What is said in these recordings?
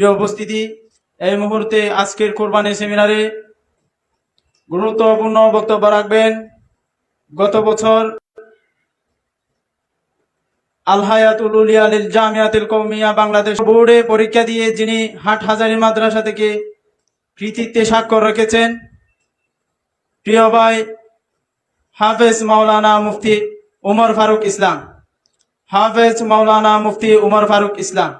প্রিয় উপস্থিতি, এই মুহূর্তে আজকের কোরবানি সেমিনারে গুরুত্বপূর্ণ বক্তব্য রাখবেন। গত বছর আলহায়াতুল জামিয়াতুল কৌমিয়া বাংলাদেশ বোর্ডে পরীক্ষা দিয়ে যিনি হাট হাজারি মাদ্রাসা থেকে কৃতিত্বে স্বাক্ষর রেখেছেন, প্রিয় ভাই হাফেজ মাওলানা মুফতি উমর ফারুক ইসলাম। হাফেজ মাওলানা মুফতি উমর ফারুক ইসলাম।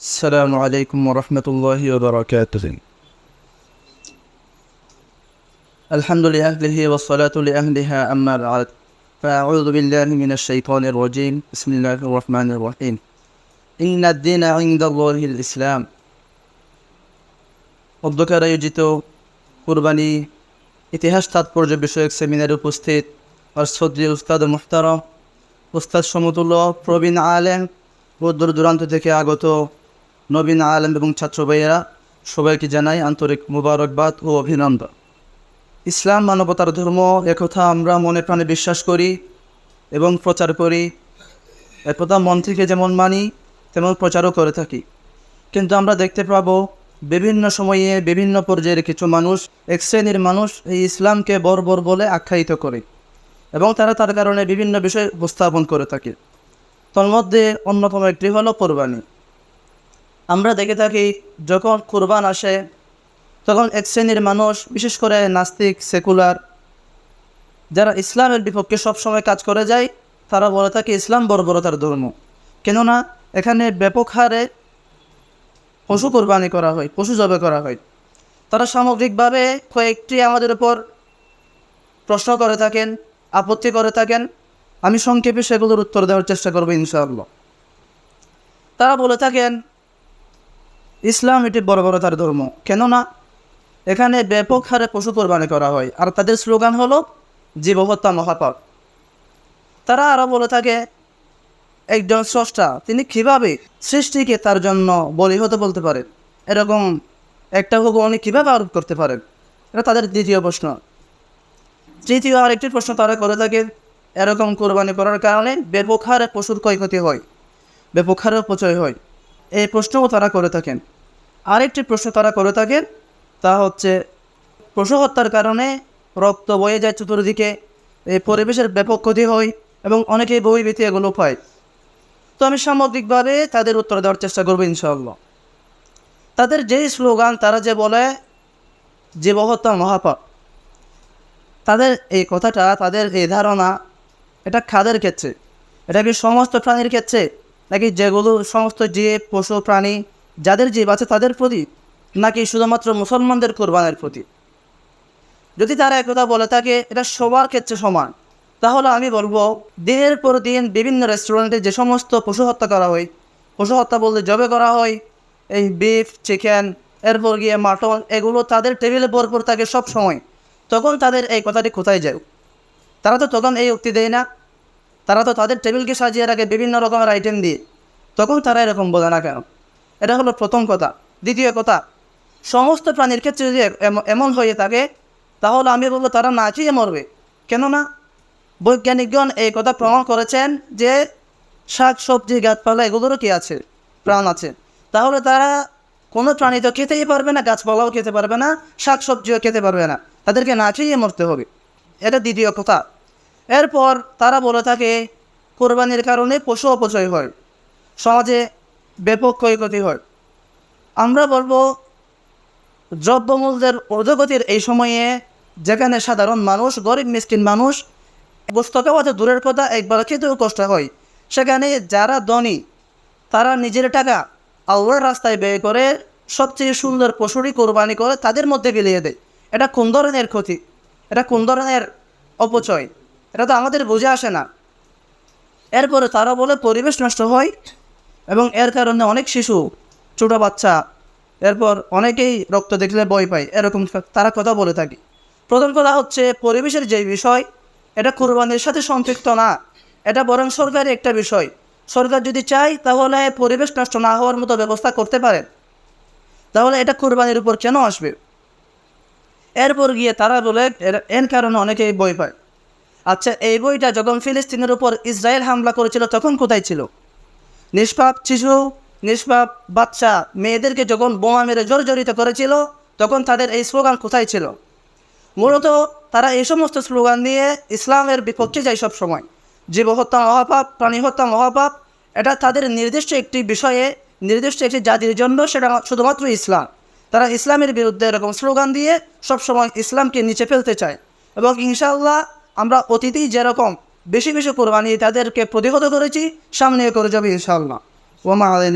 السلام عليكم ورحمة الله وبركاته الحمد لأهله والصلاة لأهلها أما بعد فأعوذ بالله من الشيطان الرجيم بسم الله الرحمن الرحيم إن الدين عند الله الإسلام অধ্যক্ষের আয়োজিত কুরবানি ইতিহাস তাৎপর্য বিষয়ক সেমিনারে উপস্থিত আর শ্রদ্ধীয় উস্তাদ মুহতারম উস্তাদ সমতুল্য প্রবীণ আলেম ও দূর দূরান্ত থেকে আগত নবীন আলম এবং ছাত্র ভাইয়েরা সবাইকে জানাই আন্তরিক মুবারকবাদ ও অভিনন্দন। ইসলাম মানবতার ধর্ম, একথা আমরা মনে প্রাণে বিশ্বাস করি এবং প্রচার করি। একথা মন থেকে যেমন মানি, তেমন প্রচারও করে থাকি। কিন্তু আমরা দেখতে পাবো বিভিন্ন সময়ে বিভিন্ন পর্যায়ের কিছু মানুষ, এক শ্রেণির মানুষ এই ইসলামকে বর্বর বলে আখ্যায়িত করে এবং তারা তার কারণে বিভিন্ন বিষয় উপস্থাপন করে থাকে। তন্মধ্যে অন্যতম একটি হলো কোরবানি। আমরা দেখে থাকি যখন কোরবান আসে, তখন এক শ্রেণির মানুষ, বিশেষ করে নাস্তিক, সেকুলার, যারা ইসলামের বিপক্ষে সবসময় কাজ করে যায়, তারা বলে থাকে ইসলাম বর্বরতার ধর্ম। কেননা, এখানে ব্যাপক হারে পশু কোরবানি করা হয়, পশু জবে করা হয়। তারা সামগ্রিকভাবে কয়েকটি আমাদের উপর প্রশ্ন করে থাকেন, আপত্তি করে থাকেন। আমি সংক্ষেপে সেগুলোর উত্তর দেওয়ার চেষ্টা করব ইনশাআল্লাহ। তারা বলে থাকেন ইসলাম এটি বড় বড় তার ধর্ম। কেননা এখানে ব্যাপক হারে পশু কোরবানি করা হয়। আর তাদের স্লোগান হলো, জীবহত্যা মহাপাপ। তারা আরও বলে থাকে, একজন স্রষ্টা, তিনি কীভাবে সৃষ্টিকে তার জন্য বলি হতে বলতে পারেন? এরকম একটা হুকুম উনি কীভাবে আরোপ করতে পারেন? এটা তাদের দ্বিতীয় প্রশ্ন। তৃতীয় আরেকটি প্রশ্ন তারা করে থাকে, এরকম কোরবানি করার কারণে ব্যাপক হারে পশুর ক্ষয়ক্ষতি হয়। ব্যাপক হারে অপচয় হয়। এই প্রশ্নও তারা করে থাকেন। আরেকটি প্রশ্ন তারা করে থাকেন, তা হচ্ছে পশু হত্যার কারণে রক্ত বয়ে যায় চতুর্দিকে, এই পরিবেশের ব্যাপক ক্ষতি হয় এবং অনেকেই বই ভীতি এগুলো পায়। তো আমি সামগ্রিকভাবে তাদের উত্তর দেওয়ার চেষ্টা করব ইনশাআল্লাহ। তাদের যেই স্লোগান, তারা যে বলে জীবহত্যা মহাপাপ তাদের এই কথাটা, তাদের এই ধারণা, এটা খাদের ক্ষেত্রে, এটা কি সমস্ত প্রাণীর ক্ষেত্রে? নাকি যেগুলো সমস্ত জীব পশু প্রাণী যাদের জীব আছে তাদের প্রতি, নাকি শুধুমাত্র মুসলমানদের কোরবানের প্রতি? যদি তারা একথা বলে থাকে, এটা সবার ক্ষেত্রে সমান। তাহলে আমি বলব, দিনের পর দিন বিভিন্ন রেস্টুরেন্টে যে সমস্ত পশু হত্যা করা হয়, পশু হত্যা বলতে জবে করা হয়, এই বিফ চিকেন এরপর গিয়ে মাটন এগুলো তাদের টেবিলে ভরপুর থাকে সব সময় তখন তাদের এই কথাটি কোথায় যায়? তারা তো তখন এই উক্তি দেয় না। তারা তো তাদের টেবিলকে সাজিয়ে রাখে, বিভিন্ন রকমের আইটেম দিয়ে। তখন তারা এরকম বলে না কেন? এটা হলো প্রথম কথা। দ্বিতীয় কথা, সমস্ত প্রাণীর ক্ষেত্রে যদি এমন হয়ে থাকে, তাহলে আমি বলব তারা না মরবে। কেননা, বৈজ্ঞানিকগণ এই কথা প্রমাণ করেছেন যে শাক, সবজি, গাছপালা এগুলোরও কি আছে? প্রাণ আছে। তাহলে তারা কোনো প্রাণী তো খেতেই পারবে না, গাছপালাও খেতে পারবে না, শাক, সবজিও খেতে পারবে না। তাদেরকে না মরতে হবে। এটা দ্বিতীয় কথা। এরপর তারা বলে থাকে, কোরবানির কারণে পশু অপচয় হয়, সমাজে ব্যাপক ক্ষয়ক্ষতি হয়। আমরা বলব, দ্রব্যমূল্যের ঊর্ধ্বগতির এই সময়ে যেখানে সাধারণ মানুষ, গরিব মিসকিন মানুষ পুস্তকে হয়তো দূরের কথা, একবার খেতেও কষ্ট হয়। সেখানে যারা ধনী, তারা নিজের টাকা আল্লাহর রাস্তায় ব্যয় করে, সবচেয়ে সুন্দর পশুরি কোরবানি করে, তাদের মধ্যে বিলিয়ে দেয়। এটা কোন ধরনের ক্ষতি? এটা কোন ধরনের অপচয়? এটা তো আমাদের বুঝে আসে না। এরপরে তারা বলে, পরিবেশ নষ্ট হয় এবং এর কারণে অনেক শিশু, ছোটো বাচ্চা, এরপর অনেকেই রক্ত দেখলে ভয় পায়। এরকম তারা কথা বলে থাকে। প্রথম কথা হচ্ছে, পরিবেশের যে বিষয়, এটা কোরবানির সাথে সম্পৃক্ত না। এটা বরং সরকারি একটা বিষয়। সরকার যদি চায়, তাহলে পরিবেশ নষ্ট না হওয়ার মতো ব্যবস্থা করতে পারে। তাহলে এটা কোরবানির উপর কেন আসবে? এরপর গিয়ে তারা বলে, এর কারণে অনেকেই ভয় পায়। আচ্ছা এই বইটা যখন ফিলিস্তিনের উপর ইসরায়েল হামলা করেছিল, তখন কোথায় ছিল? নিষ্পাপ শিশু, নিষ্পাপ বাচ্চা মেয়েদেরকে যখন বোমা মেরে জর্জরিত করেছিল, তখন তাদের এই স্লোগান কোথায় ছিল? মূলত তারা এই সমস্ত স্লোগান নিয়ে ইসলামের বিপক্ষে যায় সব সময়। জীব হত্যা মহাপাপ প্রাণী হত্যা মহাপাপ, এটা তাদের নির্দিষ্ট একটি বিষয়ে, নির্দিষ্ট একটি জাতির জন্য সেটা শুধুমাত্র ইসলাম। তারা ইসলামের বিরুদ্ধে এরকম স্লোগান দিয়ে সবসময় ইসলামকে নিচে ফেলতে চায়। এবং ইনশাআল্লাহ আমরা অতিথি যেরকম বেশি বেশি কোরবানি তাদেরকে প্রতিহত করেছি, সামনে করে যাবে ইনশাল্লাহ ওমা আলাইন